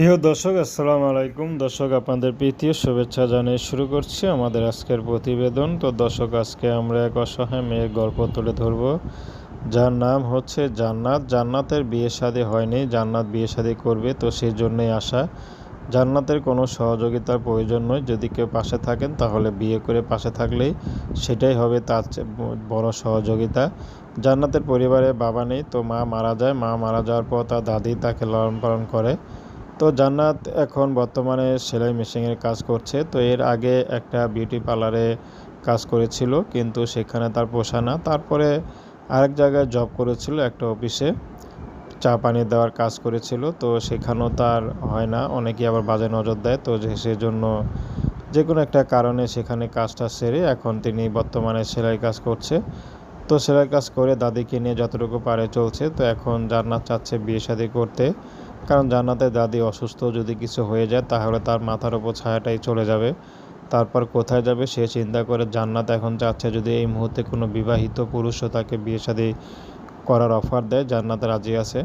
প্রিয় দর্শক, আসসালামু আলাইকুম। দর্শক, আপনাদের প্রীতীয় শুভেচ্ছা জানিয়ে শুরু করছি আমাদের আজকের প্রতিবেদন। তো দর্শক, আজকে আমরা এক অসহায় মেয়ের গল্প তুলে ধরব। যার নাম হচ্ছে জান্নাত। জান্নাতের বিয়ে শাদী হয়নি। জান্নাত বিয়ে শাদী করবে, তো সেই জন্যই আসা। জান্নাতের কোনো সহযোগিতার প্রয়োজন নয়। যদি কেউ পাশে থাকেন, তাহলে বিয়ে করে পাশে থাকলেই সেটাই হবে তার বড় সহযোগিতা। জান্নাতের পরিবারে বাবা নেই, তো মা মারা যায়। মা মারা যাওয়ার পর তার দাদি তাকে লালন পালন করে। তো জান্নাত এখন বর্তমানে সেলাই মেশিনের কাজ করছে। তো এর আগে একটা বিউটি পার্লারে কাজ করেছিল, কিন্তু সেখানে তার পোষা না। তারপরে আরেক জায়গায় জব করেছিল, একটা অফিসে চা পানি দেওয়ার কাজ করেছিল, তো সেখানেও তার হয় না। অনেকেই আবার বাজে নজর দেয়, তো সেজন্য যে কোনো একটা কারণে সেখানে কাজটা সেরে এখন তিনি বর্তমানে সেলাই কাজ করছে। তো সেলাই কাজ করে দাদিকে নিয়ে যতটুকু পারে চলছে। তো এখন জান্নাত চাচ্ছে বিয়ে শাদী করতে। কারণ জান্নাতের দাদি অসুস্থ যদি কিছু হয়ে যায়, তাহলে তার মাথার ওপর ছায়াটাই চলে যাবে। তারপর কোথায় যাবে সে চিন্তা করে জান্নাত এখন চাচ্ছে যদি এই মুহূর্তে কোনো বিবাহিত পুরুষও তাকে বিয়ে শাদী করার অফার দেয়, জান্নাত রাজি আছে।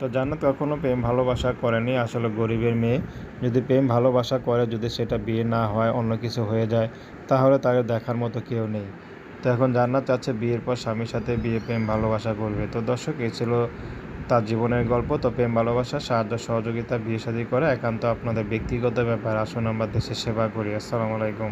তো জান্নাত কখনো প্রেম ভালোবাসা করেনি, আসলে গরিবের মেয়ে। যদি প্রেম ভালোবাসা করে, যদি সেটা বিয়ে না হয়, অন্য কিছু হয়ে যায়, তাহলে তাকে দেখার মতো কেউ নেই। তো এখন জান্নাত চাচ্ছে বিয়ের পর স্বামীর সাথে বিয়ে, প্রেম, ভালোবাসা করবে। তো দর্শক, এই ছিল তার জীবনের গল্প, তো প্রেম, ভালোবাসা, সাহায্য, সহযোগিতা, বিয়ে শাদী করা একান্ত আপনাদের ব্যক্তিগত ব্যাপার। আসুন আমরা দেশের সেবা করি। আসসালামু আলাইকুম।